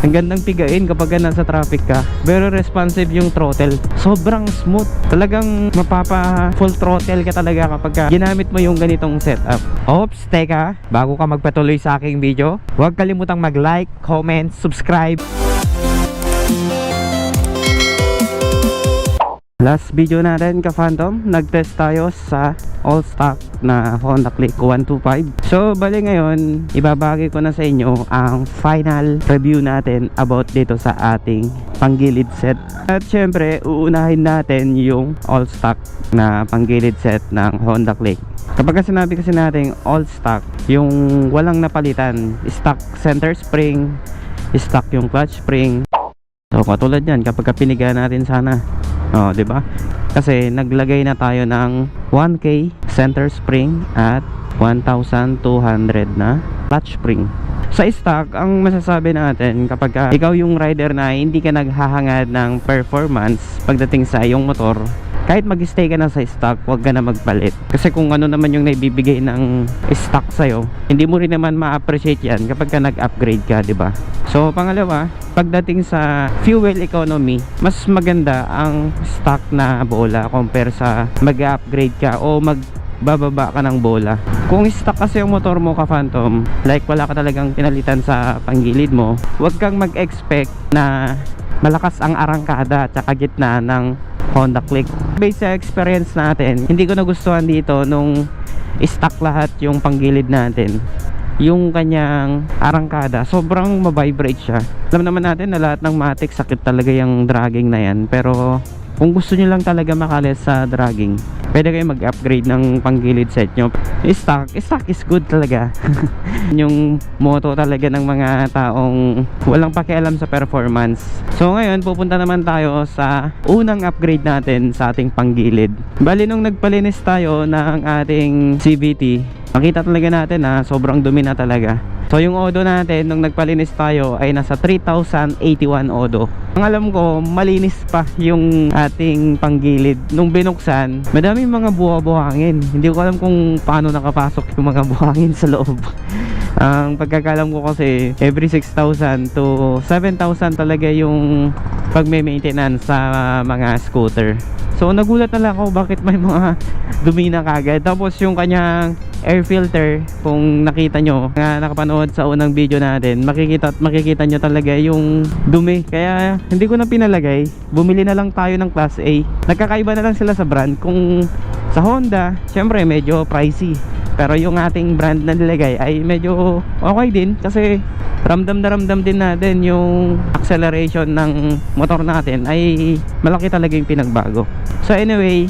Ang gandang pigain kapag nasa traffic ka. Very responsive yung throttle. Sobrang smooth. Talagang mapapa full throttle ka talaga kapag ka ginamit mo yung ganitong setup. Oops, teka. Bago ka magpatuloy sa aking video, huwag kalimutang mag-like, comment, subscribe. Last video natin ka Phantom, nag-test tayo sa all stock na Honda Click 125. So, bali ngayon, ibabagi ko na sa inyo ang final review natin about dito sa ating panggilid set. At syempre, uunahin natin yung all stock na panggilid set ng Honda Click. Kapag sinabi kasi natin all stock, yung walang napalitan, stock center spring, stock yung clutch spring. So, katulad yan, kapag ka piniga natin sana, Oh, 'di ba? Kasi naglagay na tayo ng 1K center spring at 1,200 na clutch spring. Sa stock, ang masasabi natin kapag ka ikaw yung rider na hindi ka naghahangad ng performance pagdating sa iyong motor, kahit mag-stay ka na sa stock, huwag ka na magpalit. Kasi kung ano naman yung naibibigay ng stock sa'yo, hindi mo rin naman ma-appreciate yan kapag ka nag-upgrade ka, di ba? So, pangalawa, pagdating sa fuel economy, mas maganda ang stock na bola compare sa mag-upgrade ka o mag bababa ka ng bola. Kung stock kasi yung motor mo ka Phantom, like wala ka talagang pinalitan sa panggilid mo, huwag kang mag-expect na malakas ang arangkada at saka gitna ng Honda Click. Based sa experience natin, hindi ko nagustuhan dito nung stock lahat yung panggilid natin. Yung kanyang arangkada sobrang mabibrate siya. Alam naman natin na lahat ng matic sakit talaga yung dragging na yan. Pero kung gusto nyo lang talaga makalis sa dragging pwede kayo mag-upgrade ng panggilid set nyo stock, stock is good talaga. Yung moto talaga ng mga taong walang pakialam sa performance. So ngayon pupunta naman tayo sa unang upgrade natin sa ating panggilid. Bali nung nagpalinis tayo ng ating CVT makita talaga natin na sobrang dumi na talaga. So yung odo natin nung nagpalinis tayo ay nasa 3,081 odo. Ang alam ko malinis pa yung ating panggilid. Nung binuksan, madaming mga buha-buhangin. Hindi ko alam kung paano nakapasok yung mga buhangin sa loob. Ang pagkakalam ko kasi every 6,000 to 7,000 talaga yung pagme-maintenance sa mga scooter. So nagulat na lang ako bakit may mga dumi na kagad. Tapos yung kanyang air filter kung nakita nyo nga nakapanood sa unang video natin makikita at makikita nyo talaga yung dumi. Kaya hindi ko na pinalagay. Bumili na lang tayo ng class A. Nagkakaiba na lang sila sa brand. Kung sa Honda syempre medyo pricey pero yung ating brand na nilagay ay medyo okay din kasi ramdam na ramdam din natin yung acceleration ng motor natin ay malaki talaga yung pinagbago. So anyway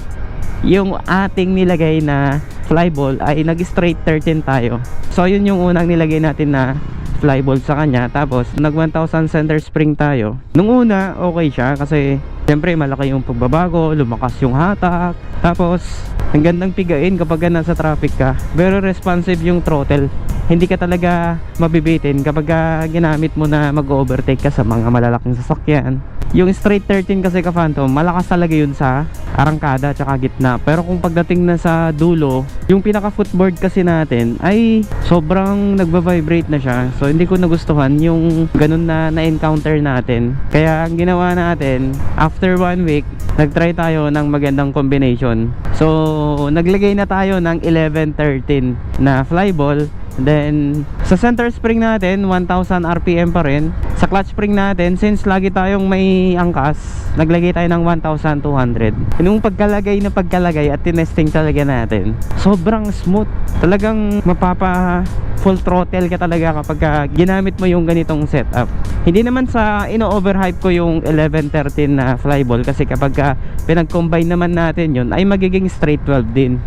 yung ating nilagay na flyball ay nag straight 13 tayo. So yun yung unang nilagay natin na flyball sa kanya. Tapos nag 1000 center spring tayo. Nung una okay siya kasi Siyempre malaki yung pagbabago, lumakas yung hatak. Tapos ang gandang pigain kapag nasa traffic ka. Very responsive yung throttle. Hindi ka talaga mabibitin kapag ginamit mo na mag-overtake ka sa mga malalaking sasakyan. Yung straight 13 kasi ka Phantom, malakas talaga yun sa arangkada at gitna. Pero kung pagdating na sa dulo, yung pinaka footboard kasi natin ay sobrang nagba-vibrate na siya. So hindi ko nagustuhan yung ganun na na-encounter natin. Kaya ang ginawa natin, after one week, nagtry tayo ng magandang combination. So, naglagay na tayo ng 11-13 na flyball. Then, sa center spring natin, 1,000 RPM pa rin. Sa clutch spring natin, since lagi tayong may angkas, naglagay tayo ng 1,200. Nung pagkalagay na pagkalagay at tinesting talaga natin, sobrang smooth. Talagang mapapa full throttle ka talaga kapag ka ginamit mo yung ganitong setup. Hindi naman sa ino-overhype ko yung 11-13 na flyball kasi kapag ka pinag-combine naman natin yun ay magiging straight 12 din.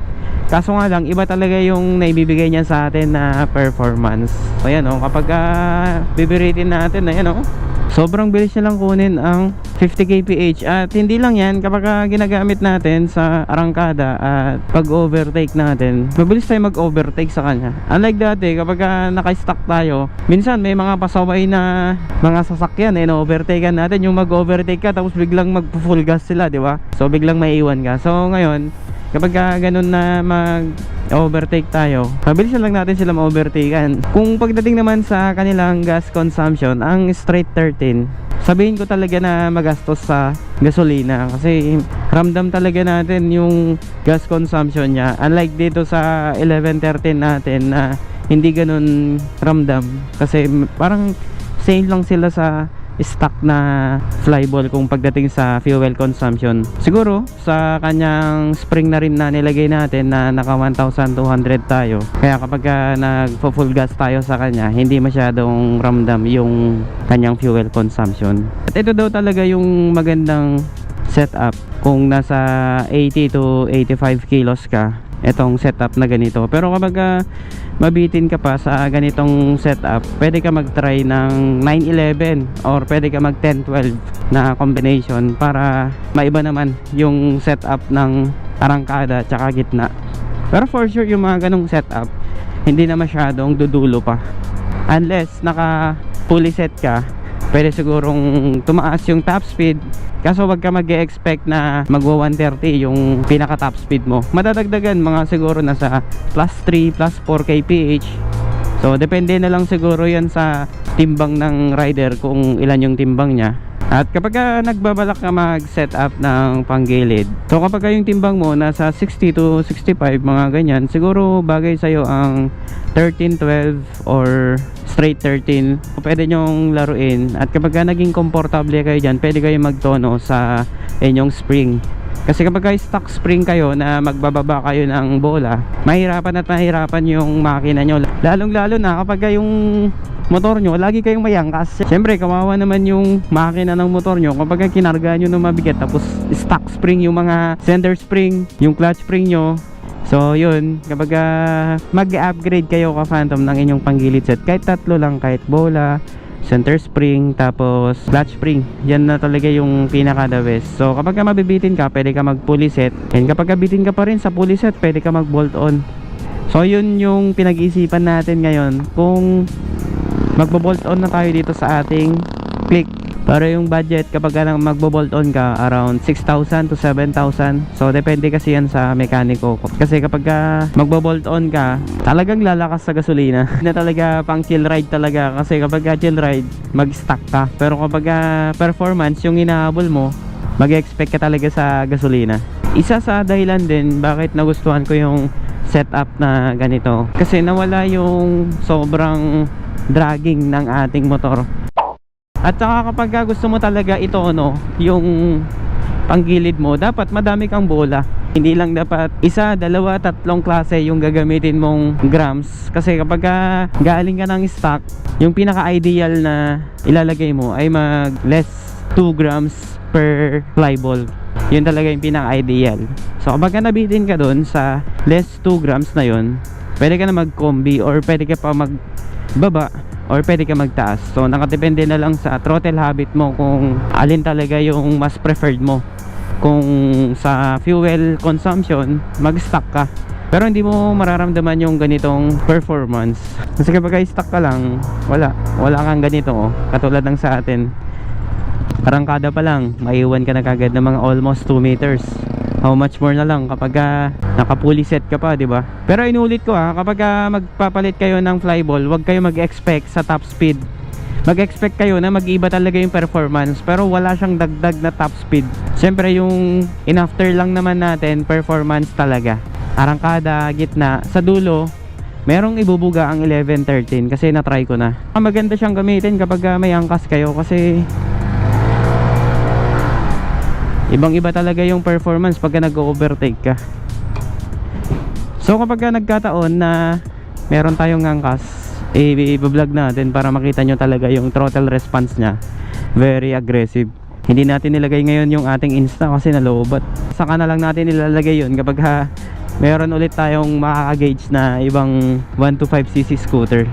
Kaso nga lang, iba talaga yung naibibigay niya sa atin na performance. So yan o, kapag uh, bibiritin natin, ayan o, sobrang bilis niya lang kunin ang 50 kph. At hindi lang yan kapag uh, ginagamit natin sa arangkada at pag overtake natin mabilis tayo mag overtake sa kanya. Unlike dati kapag uh, naka-stock tayo minsan may mga pasaway na mga sasakyan eh na-overtakean natin. Yung mag overtake ka tapos biglang mag full gas sila di ba? So biglang maiiwan ka. So ngayon kapag ka ganun na mag overtake tayo, mabilis lang natin sila ma-overtakean. Kung pagdating naman sa kanilang gas consumption, ang straight 13, sabihin ko talaga na magastos sa gasolina kasi ramdam talaga natin yung gas consumption niya. Unlike dito sa 1113 natin na hindi ganun ramdam kasi parang same lang sila sa stock na flyball kung pagdating sa fuel consumption. Siguro sa kanyang spring na rin na nilagay natin na naka 1,200 tayo. Kaya kapag ka nag full gas tayo sa kanya hindi masyadong ramdam yung kanyang fuel consumption. At ito daw talaga yung magandang setup. Kung nasa 80 to 85 kilos ka itong setup na ganito. Pero kapag ah, mabitin ka pa sa ganitong setup pwede ka mag-try ng 911 or pwede ka mag 1012 na combination para maiba naman yung setup ng arangkada tsaka gitna. Pero for sure yung mga ganong setup hindi na masyadong dudulo pa. Unless naka fully set ka pwede sigurong tumaas yung top speed. Kaso wag ka mag expect na magwa 130 yung pinaka top speed mo. Madadagdagan mga siguro nasa plus 3 plus 4 kph so depende na lang siguro yan sa timbang ng rider kung ilan yung timbang niya. At kapag ka nagbabalak ka mag setup ng panggilid so kapag ka yung timbang mo nasa 60 to 65 mga ganyan siguro bagay sa'yo ang 13, 12 or straight 13 pwede nyong laruin. At kapag ka naging komportable kayo dyan pwede kayo magtono sa inyong spring. Kasi kapag ka stock spring kayo na magbababa kayo ng bola mahirapan at mahirapan yung makina nyo. Lalong lalo na kapag ka yung motor nyo lagi kayong mayangkas syempre kawawa naman yung makina ng motor nyo. Kapag ka kinarga nyo ng mabigat tapos stock spring yung mga center spring yung clutch spring nyo So yun, kapag ah, mag-upgrade kayo ka Phantom ng inyong panggilid set, kahit tatlo lang, kahit bola, center spring, tapos clutch spring, yan na talaga yung pinaka the best. So kapag ka mabibitin ka, pwede ka mag pulley set. And kapag kabitin ka pa rin sa pulley set, pwede ka mag bolt on. So yun yung pinag-iisipan natin ngayon kung magbo-bolt on na tayo dito sa ating click para yung budget kapag magbo-bolt on ka around 6,000 to 7,000 so depende kasi yan sa mekaniko kasi kapag ka magbo-bolt on ka talagang lalakas sa gasolina. Na talaga pang chill ride talaga. Kasi kapag ka chill ride mag-stack ka. Pero kapag ka performance yung inahabol mo mag-expect ka talaga sa gasolina. Isa sa dahilan din bakit nagustuhan ko yung setup na ganito. Kasi nawala yung sobrang dragging ng ating motor at saka kapag ka gusto mo talaga ito no, yung panggilid mo, dapat madami kang bola. Hindi lang dapat isa, dalawa, tatlong klase yung gagamitin mong grams. Kasi kapag ka galing ka ng stock, yung pinaka-ideal na ilalagay mo ay mag less 2 grams per fly ball. Yun talaga yung pinaka-ideal. So kapag ka nabitin ka dun sa less 2 grams na yun, pwede ka na mag-combi or pwede ka pa magbaba or pwede ka magtaas. So nakadepende na lang sa throttle habit mo kung alin talaga yung mas preferred mo. Kung sa fuel consumption mag stock ka. Pero hindi mo mararamdaman yung ganitong performance. Kasi kapag stock ka lang wala. Wala kang ganito oh. katulad ng sa atin. Arangkada pa lang maiwan ka na kagad ng mga almost 2 meters how much more na lang kapag uh, naka-fully set ka pa, di ba? Pero inulit ko ha, kapag uh, magpapalit kayo ng flyball, huwag kayo mag-expect sa top speed. Mag-expect kayo na mag-iba talaga yung performance pero wala siyang dagdag na top speed. Siyempre yung in-after lang naman natin, performance talaga. Arangkada, gitna, sa dulo, merong ibubuga ang 1113 kasi na-try ko na. Maganda siyang gamitin kapag may angkas kayo kasi ibang iba talaga yung performance pagka nag-overtake ka. So kapag ka nagkataon na meron tayong angkas i-vlog natin para makita nyo talaga yung throttle response nya very aggressive. Hindi natin nilagay ngayon yung ating insta kasi nalobat saka na lang natin ilalagay yun kapag ha meron ulit tayong makaka-gauge na ibang 125cc scooter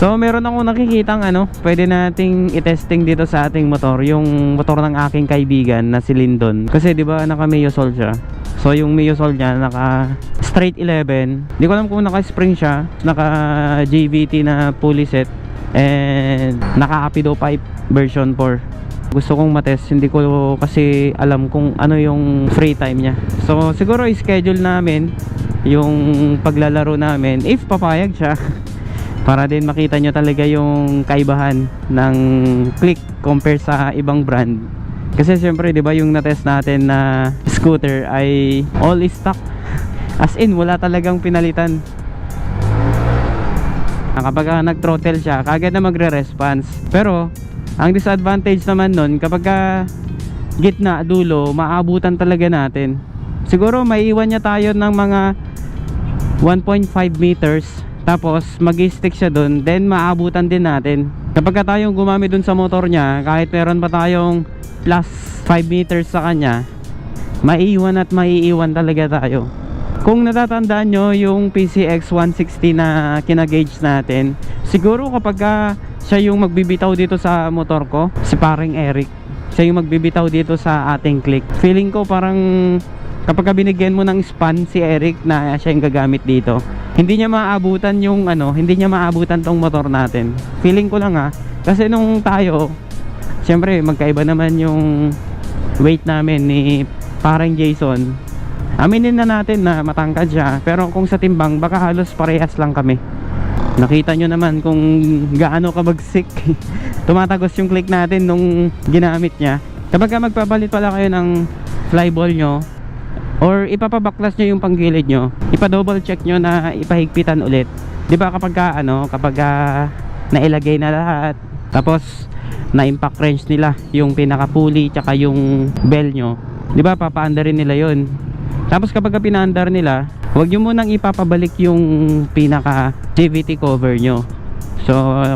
So meron akong nakikitang ano, pwede nating i-testing dito sa ating motor, yung motor ng aking kaibigan na si Lindon. Kasi 'di ba naka Mio Sol siya. So yung Mio Sol niya naka straight 11. Hindi ko alam kung naka spring siya, naka JVT na pulley set and naka Apido pipe version 4. Gusto kong matest, hindi ko kasi alam kung ano yung free time niya. So siguro i-schedule namin yung paglalaro namin if papayag siya para din makita nyo talaga yung kaibahan ng click compare sa ibang brand. Kasi syempre 'di ba yung na-test natin na scooter ay all stock. As in wala talagang pinalitan. Ah, kapag ah, nag-throttle siya kagad na magre-response. Pero ang disadvantage naman nun kapag ah, gitna dulo maabutan talaga natin. Siguro maiiwan niya tayo ng mga 1.5 meters tapos mag-stick siya dun then maabutan din natin. Kapag ka tayong gumamit dun sa motor niya kahit meron pa tayong plus 5 meters sa kanya maiiwan at maiiwan talaga tayo. Kung natatandaan nyo yung PCX 160 na kinagauge natin siguro kapag ka siya yung magbibitaw dito sa motor ko si paring Eric siya yung magbibitaw dito sa ating click. Feeling ko parang kapag ka binigyan mo ng span si Eric na siya yung gagamit dito hindi niya maabutan yung ano hindi niya maabutan tong motor natin. Feeling ko lang ha kasi nung tayo syempre magkaiba naman yung weight namin ni parang Jason. Aminin na natin na matangkad siya pero kung sa timbang baka halos parehas lang kami. Nakita nyo naman kung gaano kabagsik tumatagos yung click natin nung ginamit niya. Kapag ka magpapalit pala kayo ng flyball nyo or ipapabaklas nyo yung panggilid nyo. Ipa-double check nyo na ipahigpitan ulit. Di ba kapag ka, ano kapag ka nailagay na lahat tapos na impact wrench nila yung pinaka pulley tsaka yung bell nyo di ba papaanda rin nila yon tapos kapag ka pinaandar nila huwag nyo munang ipapabalik yung pinaka CVT cover nyo So,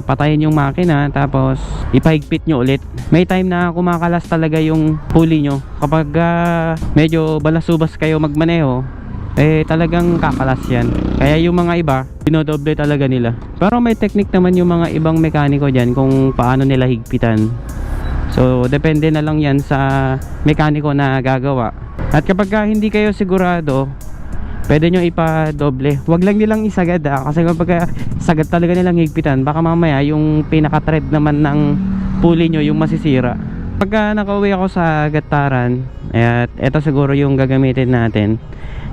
patayin yung makina tapos ipahigpit nyo ulit. May time na kumakalas talaga yung pulley nyo. Kapag ah, medyo balasubas kayo magmaneho, eh talagang kakalas yan. Kaya yung mga iba, dinodoble talaga nila. Pero may technique naman yung mga ibang mekaniko dyan kung paano nila higpitan. So, depende na lang yan sa mekaniko na gagawa. At kapag ka hindi kayo sigurado, pwede nyo ipa-doble. Huwag lang nilang isagad ah, kasi kapag sagad talaga nilang higpitan, baka mamaya yung pinaka-thread naman ng pulley nyo yung masisira. Pagka nakauwi ako sa Gataran, at ito siguro yung gagamitin natin.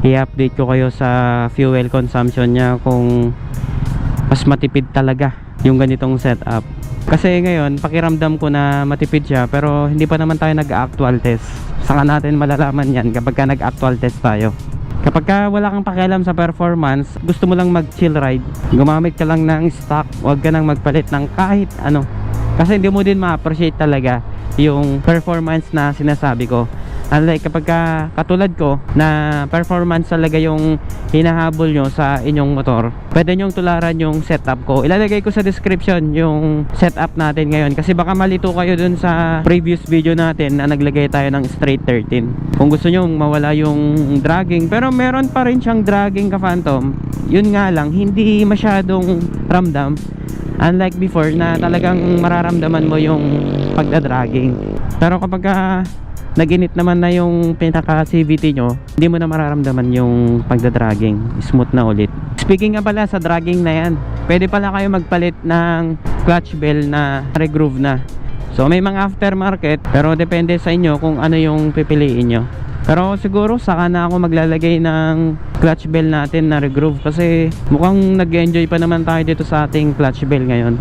I-update ko kayo sa fuel consumption niya kung mas matipid talaga yung ganitong setup. Kasi ngayon, pakiramdam ko na matipid siya pero hindi pa naman tayo nag-actual test. Saka natin malalaman yan kapag ka nag-actual test tayo. Kapag ka wala kang pakialam sa performance, gusto mo lang mag-chill ride, gumamit ka lang ng stock, huwag ka nang magpalit ng kahit ano. Kasi hindi mo din ma-appreciate talaga yung performance na sinasabi ko. Unlike kapag ka, katulad ko na performance talaga yung hinahabol nyo sa inyong motor, pwede nyong tularan yung setup ko. Ilalagay ko sa description yung setup natin ngayon kasi baka malito kayo dun sa previous video natin na naglagay tayo ng straight 13. Kung gusto nyo mawala yung dragging, pero meron pa rin siyang dragging ka phantom. Yun nga lang, hindi masyadong ramdam. Unlike before na talagang mararamdaman mo yung pagdadragging. Pero kapag ka naginit naman na yung pinaka CVT nyo hindi mo na mararamdaman yung pagdadragging. Smooth na ulit. Speaking nga pala sa dragging na yan pwede pala kayo magpalit ng clutch bell na regroove na. So may mga aftermarket pero depende sa inyo kung ano yung pipiliin nyo pero siguro saka na ako maglalagay ng clutch bell natin na regroove kasi mukhang nag-enjoy pa naman tayo dito sa ating clutch bell ngayon.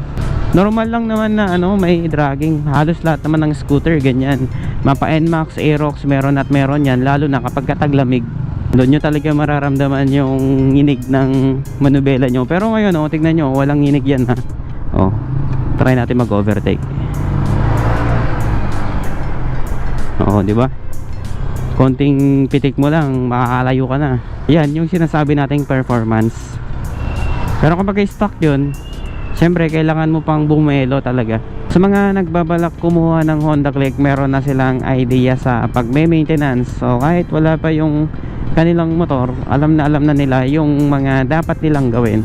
Normal lang naman na ano may dragging. Halos lahat naman ng scooter ganyan. Mapa NMAX, Aerox meron at meron yan lalo na kapag kataglamig. Doon nyo talaga mararamdaman yung inig ng manubela nyo. Pero ngayon oh, tignan nyo walang inig yan ha. Oh, try natin mag overtake oo di ba konting pitik mo lang makakalayo ka na yan yung sinasabi nating performance pero kapag stock yun Siyempre, kailangan mo pang bumelo talaga. Sa mga nagbabalak kumuha ng Honda Click, meron na silang idea sa pag-maintenance. So, kahit wala pa yung kanilang motor, alam na alam na nila yung mga dapat nilang gawin.